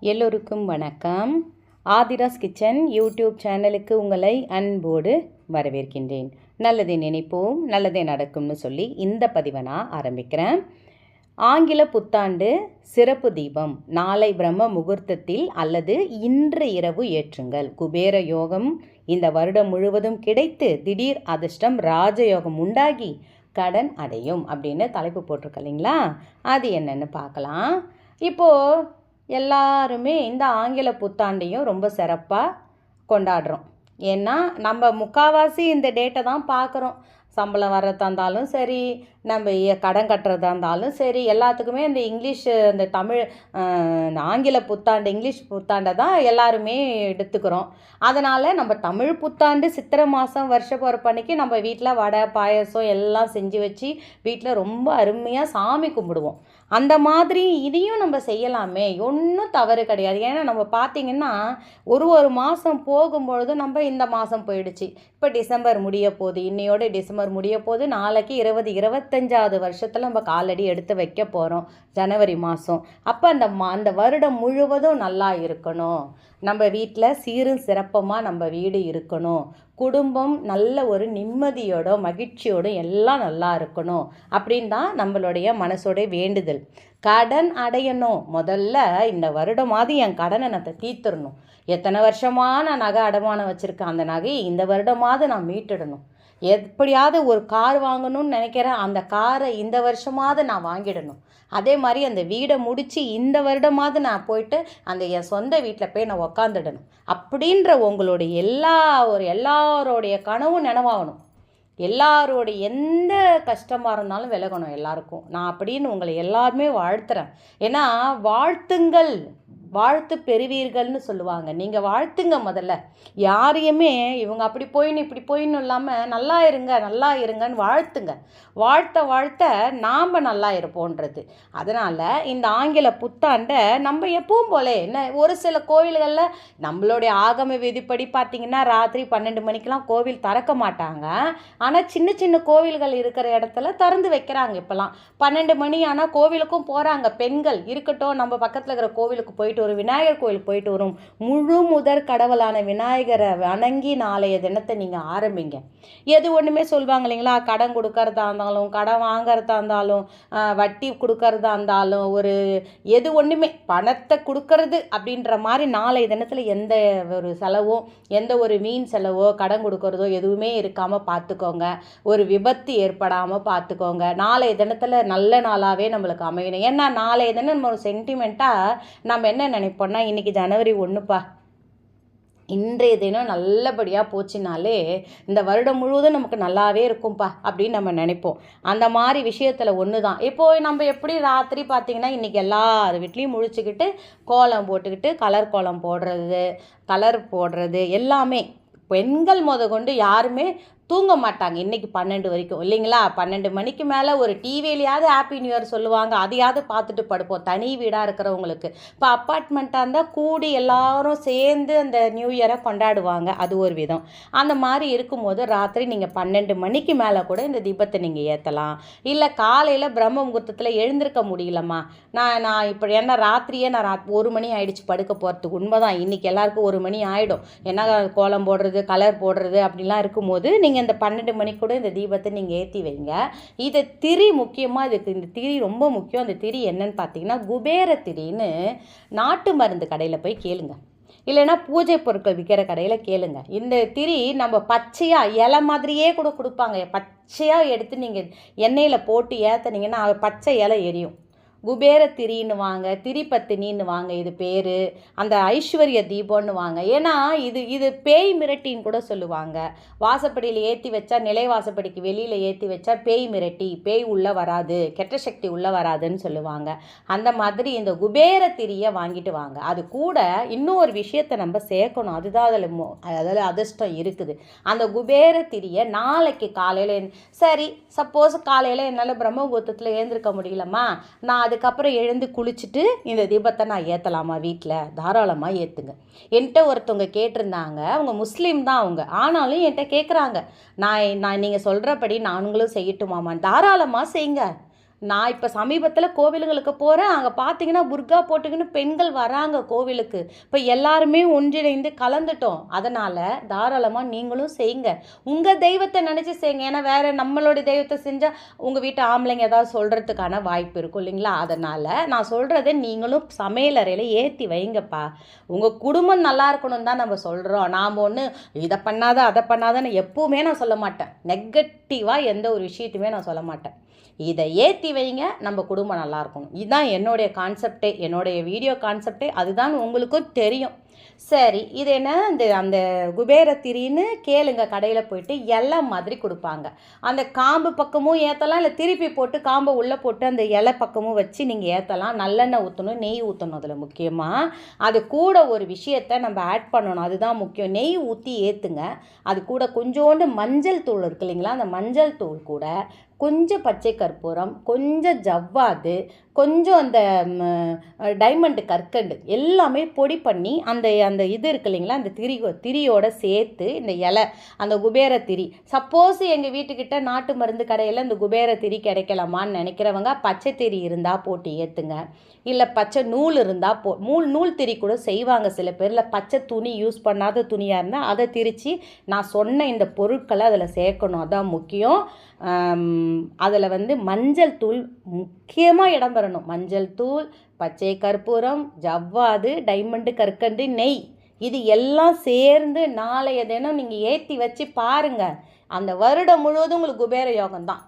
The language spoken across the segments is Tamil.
எல்லோருக்கும் வணக்கம். ஆதிராஸ் கிச்சன் யூடியூப் சேனலுக்கு உங்களை அன்போடு வரவேற்கின்றேன். நல்லதை நினைப்போம் நல்லதே நடக்கும்னு சொல்லி இந்த பதிவை நான் ஆரம்பிக்கிறேன். ஆங்கில புத்தாண்டு சிறப்பு தீபம். நாளை பிரம்ம முகூர்த்தத்தில் அல்லது இன்று இரவு ஏற்றுங்கள். குபேர யோகம் இந்த வருடம் முழுவதும் கிடைத்து திடீர் அதிர்ஷ்டம் ராஜயோகம் உண்டாகி கடன் அடையும் அப்படின்னு தலைப்பு போட்டிருக்கலைங்களா அது என்னென்னு பார்க்கலாம். இப்போது எல்லாருமே இந்த ஆங்கில புத்தாண்டையும் ரொம்ப சிறப்பாக கொண்டாடுறோம். ஏன்னா நம்ம முக்காவாசி இந்த டேட்டை தான் பார்க்குறோம் சம்பளம் வர்றதா இருந்தாலும் சரி நம்ம கடன் கட்டுறதா இருந்தாலும் சரி எல்லாத்துக்குமே இந்த இங்கிலீஷ் இந்த தமிழ் ஆங்கில புத்தாண்டு இங்கிலீஷ் புத்தாண்டை தான் எல்லாருமே எடுத்துக்கிறோம். அதனால் நம்ம தமிழ் புத்தாண்டு சித்திரை மாதம் வருஷ பிறப்பன்னைக்கு நம்ம வீட்டில் வடை பாயசம் எல்லாம் செஞ்சு வச்சு வீட்டில் ரொம்ப அருமையாக சாமி கும்பிடுவோம். அந்த மாதிரி இதையும் நம்ம செய்யலாமே. ஒன்றும் தவறு கிடையாது. ஏன்னா நம்ம பார்த்திங்கன்னா ஒரு ஒரு மாதம் போகும்பொழுது நம்ம இந்த மாதம் போயிடுச்சு. இப்போ டிசம்பர் முடிய போகுது. இன்னையோட டிசம்பர் முடிய போது நாளைக்கு இருபது இருபத்தஞ்சாவது வருஷத்தில் நம்ம காலடி எடுத்து வைக்க போகிறோம் ஜனவரி மாதம் அப்போ அந்த மா அந்த வருடம் முழுவதும் நல்லா இருக்கணும். நம்ம வீட்டில் சீரும் சிறப்பமாக நம்ம வீடு இருக்கணும். குடும்பம் நல்ல ஒரு நிம்மதியோட மகிழ்ச்சியோட எல்லாம் நல்லா இருக்கணும். அப்படின்னு தான் நம்மளுடைய மனசோட வேண்டுதல். கடன் அடையணும். முதல்ல இந்த வருடமாவது என் கடனை நான் தீர்த்துடணும். எத்தனை வருஷமாக நான் நகை அடமானம் வச்சுருக்கேன்? அந்த நகையை இந்த வருடமாவது நான் மீட்டுடணும். எப்படியாவது ஒரு கார் வாங்கணும்னு நினைக்கிறேன் அந்த காரை இந்த வருஷமாவது நான் வாங்கிடணும். அதே மாதிரி அந்த வீடை முடித்து இந்த வருடமாவது நான் போயிட்டு அந்த என் சொந்த வீட்டில் போய் நான் உக்காந்துடணும். அப்படின்ற உங்களுடைய எல்லா ஒரு எல்லாரோடைய கனவும் நினைவாகணும். எல்லாரோடைய எந்த கஷ்டமாக இருந்தாலும் விலகணும் எல்லாருக்கும். நான் அப்படின்னு உங்களை எல்லாருமே வாழ்த்துறேன். ஏன்னா வாழ்த்துங்கள். வாழ்த்து பெறுவீர்கள்னு சொல்லுவாங்க. நீங்கள் வாழ்த்துங்க முதல்ல. யாரையுமே இவங்க அப்படி போயின்னு இப்படி போயின்னு இல்லாமல் நல்லா இருங்க நல்லா இருங்கன்னு வாழ்த்துங்க. வாழ்த்த வாழ்த்த நாம் நல்லா இருப்போன்றது. அதனால் இந்த ஆங்கில புத்தாண்டை நம்ம எப்பவும் போல என்ன ஒரு சில கோவில்களில் நம்மளுடைய ஆகம விதிப்படி பார்த்திங்கன்னா ராத்திரி பன்னெண்டு மணிக்கெலாம் கோவில் திறக்க மாட்டாங்க. ஆனால் சின்ன சின்ன கோவில்கள் இருக்கிற இடத்துல திறந்து வைக்கிறாங்க இப்போலாம் பன்னெண்டு மணி ஆனால் கோவிலுக்கும் போகிறாங்க பெண்கள். இருக்கட்டும் நம்ம பக்கத்தில் இருக்கிற கோவிலுக்கு போயிட்டு வரும். விநாயகர் கோயில் போயிட்டு வரும். முழு முதற் கடவுளான விநாயகரை வணங்கி நாளைய தினத்தை நீங்கள் ஆரம்பிங்க. எது ஒன்றுமே சொல்லுவாங்க இல்லைங்களா? கடன் கொடுக்கறதா இருந்தாலும் கடன் வாங்குறதா இருந்தாலும் வட்டி கொடுக்கறதா இருந்தாலும் ஒரு எது ஒன்றுமே பணத்தை கொடுக்கறது அப்படின்ற மாதிரி நாளைய தினத்தில் எந்த ஒரு செலவோ எந்த ஒரு வீண் செலவோ கடன் கொடுக்கறதோ எதுவுமே இருக்காமல் பார்த்துக்கோங்க ஒரு விபத்து ஏற்படாமல் பார்த்துக்கோங்க நாளைய தினத்தில் நல்ல நாளாகவே நம்மளுக்கு அமையணும். ஏன்னா நாளைய தினம் நம்ம ஒரு சென்டிமெண்ட்டாக நம்ம என்ன நினைப்போன்னா இன்றைக்கி ஜனவரி ஒன்றுப்பா இன்றைய தினம் நல்லபடியாக போச்சுனாலே இந்த வருடம் முழுவதும் நமக்கு நல்லாவே இருக்கும்ப்பா அப்படின்னு நம்ம நினைப்போம். அந்த மாதிரி விஷயத்தில் ஒன்று தான் இப்போது நம்ம எப்படி ராத்திரி பார்த்திங்கன்னா இன்றைக்கி எல்லார் வீட்லேயும் முழிச்சுக்கிட்டு கோலம் போட்டுக்கிட்டு கலர் கோலம் போடுறது கலர் போடுறது எல்லாமே. பெண்கள் முத கொண்டு யாருமே தூங்க மாட்டாங்க இன்றைக்கி பன்னெண்டு வரைக்கும். இல்லைங்களா? பன்னெண்டு மணிக்கு மேலே ஒரு டிவிலையாவது ஹாப்பி நியூ இயர் சொல்லுவாங்க. அதையாவது பார்த்துட்டு படுப்போம். தனி வீடாக இருக்கிறவங்களுக்கு. இப்போ அப்பார்ட்மெண்ட்டாக இருந்தால் கூடி எல்லாரும் சேர்ந்து அந்த நியூ இயரை கொண்டாடுவாங்க. அது ஒரு விதம். அந்த மாதிரி இருக்கும்போது ராத்திரி நீங்கள் பன்னெண்டு மணிக்கு மேலே கூட இந்த தீபத்தை நீங்கள் ஏற்றலாம் இல்லை காலையில் பிரம்ம முகூர்த்தத்தில் எழுந்திருக்க முடியலம்மா. நான் நான் இப்போ ஏன்னா ராத்திரியே நான் ராத் ஒரு மணி ஆயிடுச்சு படுக்க போகிறதுக்கு உண்மைதான். இன்றைக்கி எல்லாருக்கும் ஒரு மணி ஆகிடும் ஏன்னா கோலம் போடுறது கலர் போடுறது அப்படிலாம் இருக்கும்போது நீங்கள் இந்த பன்னெண்டு மணிக்கு கூட இந்த தீபத்தை நீங்கள் ஏற்றி வைங்க. இது திரி முக்கியமாக இதுக்கு இந்த திரி ரொம்ப முக்கியம். அந்த திரி என்னன்னு பார்த்தீங்கன்னா குபேர திரின்னு நாட்டு மருந்து கடையில் போய் கேளுங்க. இல்லைன்னா பூஜை பொருட்கள் விற்கிற கடையில் கேளுங்க. இந்த திரி நம்ம பச்சையாக இலை மாதிரியே கூட கொடுப்பாங்க. பச்சையாக எடுத்து நீங்கள் எண்ணெயில் போட்டு ஏற்றுனீங்கன்னா பச்சை இலை எரியும். குபேர திரின்னு வாங்க திரிபத்தினின்னு வாங்க இது பேர். அந்த ஐஸ்வர்ய தீபம்னு வாங்க. ஏன்னா இது இது பேய் மிரட்டின்னு கூட சொல்லுவாங்க. வாசப்படியில் ஏற்றி வச்சா நிலை வாசப்படிக்கு வெளியில் ஏற்றி வச்சா பேய் மிரட்டி பேய் உள்ளே வராது கெட்ட சக்தி உள்ளே வராதுன்னு சொல்லுவாங்க. அந்த மாதிரி இந்த குபேர திரியை வாங்கிட்டு வாங்க. அது கூட இன்னும் ஒரு விஷயத்தை நம்ம சேர்க்கணும். அதுதான் அதில் மோ அதில் அதிர்ஷ்டம் இருக்குது. அந்த குபேர திரியை நாளைக்கு காலையில் சரி சப்போஸ் காலையில் என்னால் பிரம்மபூத்தத்தில் ஏந்திருக்க முடியலம்மா நான் அதுக்கப்புறம் எழுந்து குளிச்சுட்டு இந்த தீபத்தை நான் ஏற்றலாமா வீட்டில் தாராளமாக ஏற்றுங்க என்கிட்ட ஒருத்தவங்க கேட்டிருந்தாங்க. அவங்க முஸ்லீம் தான் அவங்க. ஆனாலும் என்கிட்ட கேட்குறாங்க நான் நான் நீங்கள் சொல்கிறபடி நானுங்களும் செய்யட்டுமாமான் தாராளமாக செய்யுங்க நான் இப்போ சமீபத்தில் கோவிலுங்களுக்கு போகிறேன் அங்கே பார்த்தீங்கன்னா புர்கா போட்டுக்கின்னு பெண்கள் வராங்க கோவிலுக்கு. இப்போ எல்லாருமே ஒன்றிணைந்து கலந்துட்டோம். அதனால் தாராளமாக நீங்களும் செய்யுங்க. உங்கள் தெய்வத்தை நினச்சி செய்யுங்க. ஏன்னா வேறு நம்மளுடைய தெய்வத்தை செஞ்சால் உங்கள் வீட்டு ஆம்பளைங்க ஏதாவது சொல்கிறதுக்கான வாய்ப்பு இருக்கும் இல்லைங்களா? அதனால் நான் சொல்கிறத நீங்களும் சமையலறையில் ஏற்றி வைங்கப்பா. உங்கள் குடும்பம் நல்லா இருக்கணும் தான் நம்ம சொல்கிறோம் நாம் ஒன்று இதை பண்ணாத அதை பண்ணாதன்னு எப்போவுமே நான் சொல்ல மாட்டேன். நெகட்டிவாக எந்த ஒரு விஷயத்தையுமே நான் சொல்ல மாட்டேன். இதை ஏற்றி வைங்க நம்ம குடும்பம் நல்லா இருக்கணும். இதுதான் என்னுடைய கான்செப்டே என்னுடைய வீடியோ கான்செப்டே அதுதான் உங்களுக்கும் தெரியும். சரி இது என்ன? இந்த அந்த குபேர திரின்னு கேளுங்க கடையில் போயிட்டு இலை மாதிரி கொடுப்பாங்க. அந்த காம்பு பக்கமும் ஏற்றலாம் இல்லை திருப்பி போட்டு காம்பை உள்ளே போட்டு அந்த இலை பக்கமும் வச்சு நீங்கள் ஏற்றலாம் நல்லெண்ணெய் ஊற்றணும் நெய் ஊற்றணும் அதில் முக்கியமாக அது கூட ஒரு விஷயத்த நம்ம ஆட் பண்ணணும் அதுதான் முக்கியம். நெய் ஊற்றி ஏற்றுங்க அது கூட கொஞ்சோண்டு மஞ்சள் தூள் இருக்கு இல்லைங்களா? அந்த மஞ்சள் தூள் கூட கொஞ்சம் பச்சை கற்பூரம் கொஞ்சம் ஜவ்வாது கொஞ்சம் அந்த டைமண்டு கற்கண்டு எல்லாமே பொடி பண்ணி அந்த அந்த இது இருக்கு இல்லைங்களா அந்த திரி திரியோட சேர்த்து இந்த இலை அந்த குபேர திரி. சப்போஸ் எங்கள் வீட்டுக்கிட்ட நாட்டு மருந்து கடையில் இந்த குபேர திரி கிடைக்கலாமான்னு நினைக்கிறவங்க பச்சை திரி இருந்தால் போட்டு ஏற்றுங்க இல்லை பச்சை நூல் இருந்தால் போ நூல் நூல் திரி கூட செய்வாங்க சில பேர். இல்லை பச்சை துணி யூஸ் பண்ணாத துணியாக இருந்தால் அதை திரித்து நான் சொன்ன இந்த பொருட்களை அதில் சேர்க்கணும். அதான் முக்கியம். அதில் வந்து மஞ்சள் தூள் முக்கியமாக இடம் பெறணும். மஞ்சள் தூள் பச்சை கற்பூரம் ஜவ்வாது டைமண்டு கற்கண்டு நெய். இது எல்லாம் சேர்ந்து நாளைய தினம் நீங்கள் ஏற்றி வச்சு பாருங்கள் அந்த வருடம் முழுவதும் உங்களுக்கு குபேர யோகம் தான்.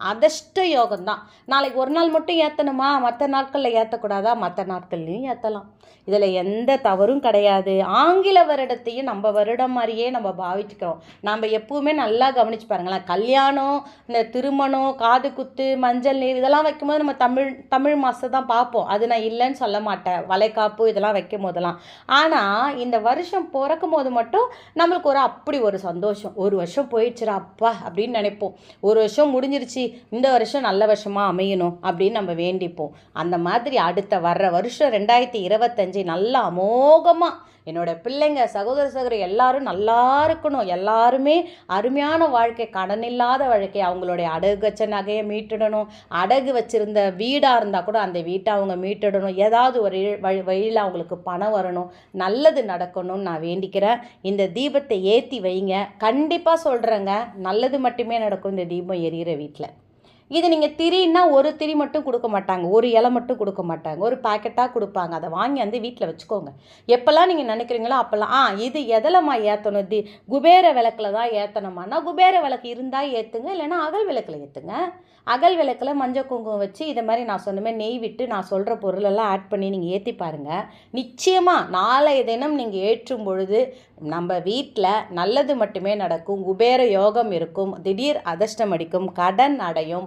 அதிர்ஷ்ட யோகம் தான் நாளைக்கு ஒரு நாள் மட்டும் ஏற்றணுமா மற்ற நாட்களில் ஏற்றக்கூடாதா மற்ற நாட்கள்லையும் ஏற்றலாம் இதில் எந்த தவறும் கிடையாது. ஆங்கில வருடத்தையும் நம்ம வருடம் மாதிரியே நம்ம பாவிச்சுக்கிறோம். நம்ம எப்பவுமே நல்லா கவனிச்சு பாருங்களேன். கல்யாணம் இந்த திருமணம் காது குத்து மஞ்சள் நீர் இதெல்லாம் வைக்கும்போது நம்ம தமிழ் தமிழ் மாதம் தான் பார்ப்போம். அது நான் இல்லைன்னு சொல்ல மாட்டேன். வளைகாப்பு இதெல்லாம் வைக்கும் போதெல்லாம் ஆனால் இந்த வருஷம் பிறக்கும் போது மட்டும் நம்மளுக்கு ஒரு அப்படி ஒரு சந்தோஷம். ஒரு வருஷம் போயிடுச்சுரா அப்பா அப்படின்னு நினைப்போம். ஒரு வருஷம் முடிஞ்சிருச்சு. இந்த வருஷம் நல்ல வருஷமாக அமையணும் அப்படின்னு நம்ம வேண்டிப்போம். அந்த மாதிரி அடுத்த வர்ற வருஷம் ரெண்டாயிரத்தி இருபத்தஞ்சி நல்லா அமோகமாக என்னோட பிள்ளைங்க சகோதர சகோதரி எல்லாரும் நல்லா இருக்கணும். எல்லாருமே அருமையான வாழ்க்கை கடன் இல்லாத வாழ்க்கை அவங்களுடைய அடகு வச்ச நகையை மீட்டுடணும். அடகு வச்சுருந்த வீடாக இருந்தால் கூட அந்த வீட்டை அவங்க மீட்டுடணும். ஏதாவது ஒரு வழி வழியில் அவங்களுக்கு பணம் வரணும். நல்லது நடக்கணும்னு நான் வேண்டிக்கிறேன். இந்த தீபத்தை ஏற்றி வைங்க. கண்டிப்பாக சொல்கிறேங்க நல்லது மட்டுமே நடக்கும். இந்த தீபம் எரியிற வீட்டில் இது நீங்கள் திரின்னா ஒரு திரி மட்டும் கொடுக்க மாட்டாங்க. ஒரு இலை மட்டும் கொடுக்க மாட்டாங்க. ஒரு பாக்கெட்டாக கொடுப்பாங்க. அதை வாங்கி வந்து வீட்டில் வச்சுக்கோங்க. எப்போல்லாம் நீங்கள் நினைக்கிறீங்களோ அப்போல்லாம் ஆ இது எதலம்மா ஏற்றணும் தி குபேர விளக்கில் தான் ஏற்றணுமானா குபேர விளக்கு இருந்தால் ஏற்றுங்க இல்லைன்னா அகல் விளக்கில் ஏற்றுங்க அகல் விளக்கில் மஞ்சள் குங்குமம் வச்சு இதை மாதிரி நான் சொன்னமே நெய் விட்டு நான் சொல்கிற பொருளெல்லாம் ஆட் பண்ணி நீங்கள் ஏற்றி பாருங்கள் நிச்சயமாக நாளைய தினம் நீங்கள் ஏற்றும் பொழுது நம்ம வீட்டில் நல்லது மட்டுமே நடக்கும். குபேர யோகம் இருக்கும். திடீர் அதிர்ஷ்டம் அடிக்கும். கடன் அடையும்.